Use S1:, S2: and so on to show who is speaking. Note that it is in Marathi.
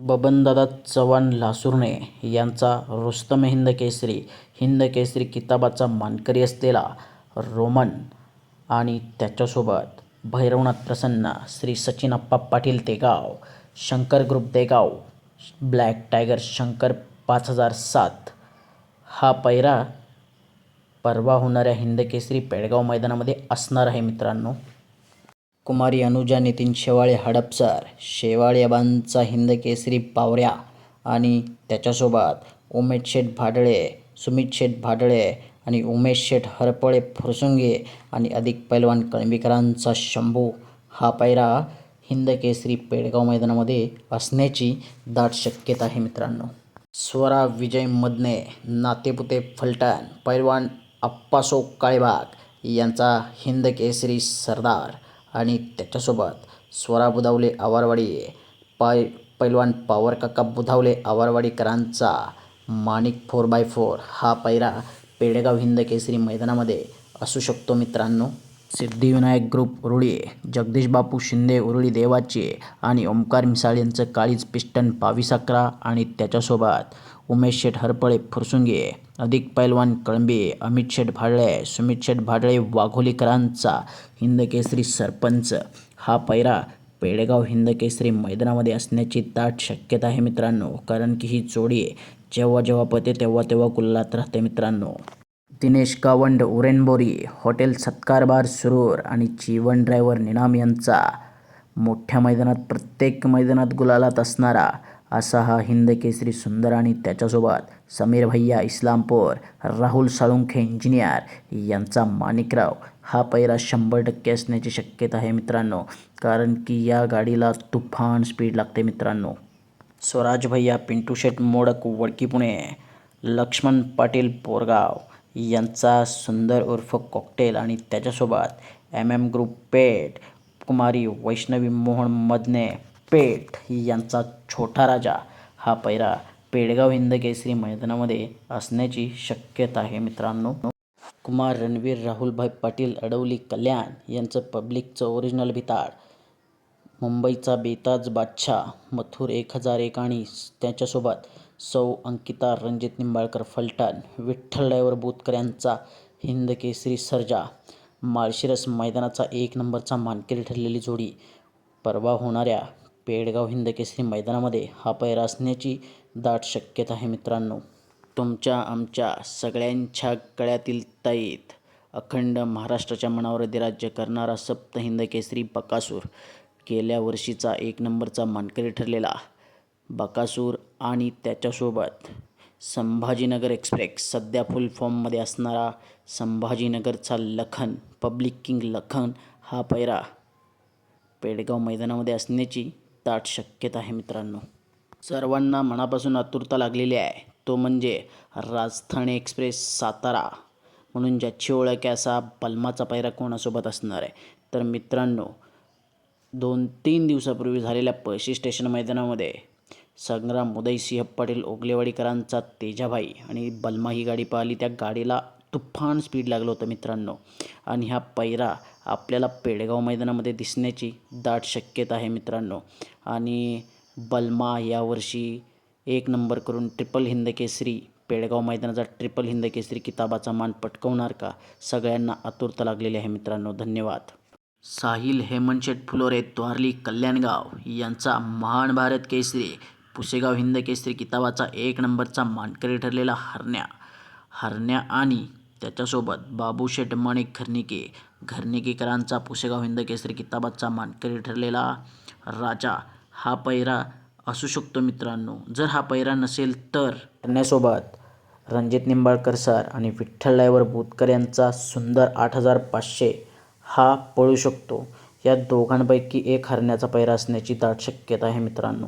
S1: बबनदादा चव्हाण लासुरणे यांचा रुस्तम हिंद केसरी हिंद केसरी किताबाचा मानकरी असलेला रोमन आणि त्याच्यासोबत भैरवनाथ प्रसन्न Shri Sachin Appa Patil Tegaon Shankar group Degaon black tiger Shankar पाच हजार सात. हा पैरा परवा होणाऱ्या हिंदकेसरी पेडगाव मैदानामध्ये असणार आहे मित्रांनो. कुमारी अनुजा नितीन शेवाळे हडपसर शेवाळेबांचा हिंदकेसरी पावऱ्या आणि त्याच्यासोबत उमेश शेठ भाडळे सुमित शेठ भाडळे आणि उमेश शेठ हरपळे फुरसुंगे आणि अधिक पैलवान कळंबीकरांचा शंभू. हा पैरा हिंदकेसरी पेडगाव मैदानामध्ये असण्याची दाट शक्यता आहे मित्रांनो. स्वरा विजय मदने नातेपुते फलटण पैलवान अप्पासो काळेबाग यांचा हिंद केसरी सरदार आणि त्याच्यासोबत स्वरा बुधावले आवारवाडी पाय पैलवान पावर काका बुधावले आवारवाडीकरांचा माणिक फोर बाय फोर हा पैरा पेडगाव हिंद केसरी मैदानामध्ये असू शकतो मित्रांनो. सिद्धिविनायक ग्रुप उरुळी जगदीश बापू शिंदे उरुळी देवाचे आणि ओमकार मिसाळ यांचं काळीज पिस्टन बावीस अकरा आणि त्याच्यासोबत उमेश शेठ हरपळे फुरसुंगे अधिक पैलवान कळंबे अमित शेठ भाडळे सुमित शेठ भाडळे वाघोलीकरांचा हिंदकेसरी सरपंच. हा पैरा पेडगाव हिंदकेसरी मैदानामध्ये असण्याची दाट शक्यता आहे मित्रांनो कारण की ही जोडी जेव्हा जेव्हा पते तेव्हा तेव्हा गुल्लात राहते मित्रांनो. दिनेश गावंड उरेनबोरी हॉटेल सत्कार बार सुरूर आणि जीवन ड्रायव्हर निनाम यांचा. मोठ्या मैदानात प्रत्येक मैदानात गुलालात असणारा असा हा हिंद केसरी सुंदर आणि त्याच्यासोबत समीर भैया इस्लामपूर राहुल साळुंखे इंजिनियर यांचा माणिकराव. हा पैरा शंभर टक्के असण्याची शक्यता आहे मित्रांनो कारण की या गाडीला तुफान स्पीड लागते मित्रांनो. स्वराज भैया पिंटू शेट मोडक वडकी पुणे लक्ष्मण पाटील पोरगाव. यांचा सुंदर उर्फ कॉकटेल आणि त्याच्यासोबत M M group Peth Kumari Vaishnavi Mohan Madane Peth यांचा छोटा राजा हा पैरा पेडगाव हिंद केसरी मैदानामध्ये असण्याची शक्यता आहे मित्रांनो. कुमार रणवीर राहुलभाई पाटील अडवली कल्याण यांचं पब्लिकचं ओरिजिनल भिताड. मुंबईचा बेताज बादशाह मथुर एक हजार एक आणि त्याच्यासोबत सौ अंकिता रणजित निंबाळकर फलटण विठ्ठल डायवर बोतकर यांचा हिंद केसरी सर्जा. माळशिरस मैदानाचा एक नंबरचा मानकरी ठरलेली जोडी. परवा होणाऱ्या पेडगाव हिंद केसरी मैदानामध्ये हा पैरा असण्याची दाट शक्यता आहे मित्रांनो. तुमच्या आमच्या सगळ्यांच्या गळ्यातील ताईत अखंड महाराष्ट्राच्या मनावर अधिराज्य करणारा सप्त हिंद केसरी बकासूर गेल्या वर्षीचा एक नंबरचा मानकरी ठरलेला बकासूर आणि त्याच्यासोबत संभाजीनगर एक्सप्रेस. सध्या फुल फॉर्ममध्ये असणारा संभाजीनगरचा लखन पब्लिक किंग लखन हा पैरा पेडगाव मैदानामध्ये असण्याची ताट शक्यता आहे मित्रांनो. सर्वांना मनापासून आतुरता लागलेली आहे. तो म्हणजे राजधानी एक्सप्रेस सातारा. म्हणून ज्याची ओळख आहे असा बलमाचा पैरा कोणासोबत असणार आहे? तर मित्रांनो दोन तीन दिवसापूर्वी झालेल्या पळशी स्टेशन मैदानामध्ये संग्राम उदयसिंह पाटील ओगलेवाडीकरांचा तेजाभाई आणि बलमा ही गाडी पाहिली. त्या गाडीला तुफान स्पीड लागलं होतं मित्रांनो. आणि हा पैरा आपल्याला पेडगाव मैदानामध्ये दिसण्याची दाट शक्यता आहे मित्रांनो. आणि बलमा यावर्षी एक नंबर करून ट्रिपल हिंद केसरी पेडगाव मैदानाचा ट्रिपल हिंद केसरी किताबाचा मान पटकवणार का? सगळ्यांना आतुरता लागलेली आहे मित्रांनो. धन्यवाद. साहिल हेमंतशेठ फुलोरे द्वारली कल्याणगाव यांचा महान भारत केसरी. पुसेगाव हिंद केसरी किताबाचा एक नंबरचा मानकरी ठरलेला हरण्या. हरण्या आणि त्याच्यासोबत बाबूशेठ माणिक घरनिके घरनिकेकरांचा पुसेगाव हिंद केसरी किताबाचा मानकरी ठरलेला राजा. हा पैरा असू शकतो मित्रांनो. जर हा पैरा नसेल तर हरण्यासोबत रणजित निंबाळकर सर आणि विठ्ठल ड्रायव्हर बोतकर यांचा सुंदर आठ हजार पाचशे हा पळू शकतो. या दोघांपैकी एक हरण्याचा पैरा असण्याची दाट शक्यता आहे मित्रांनो.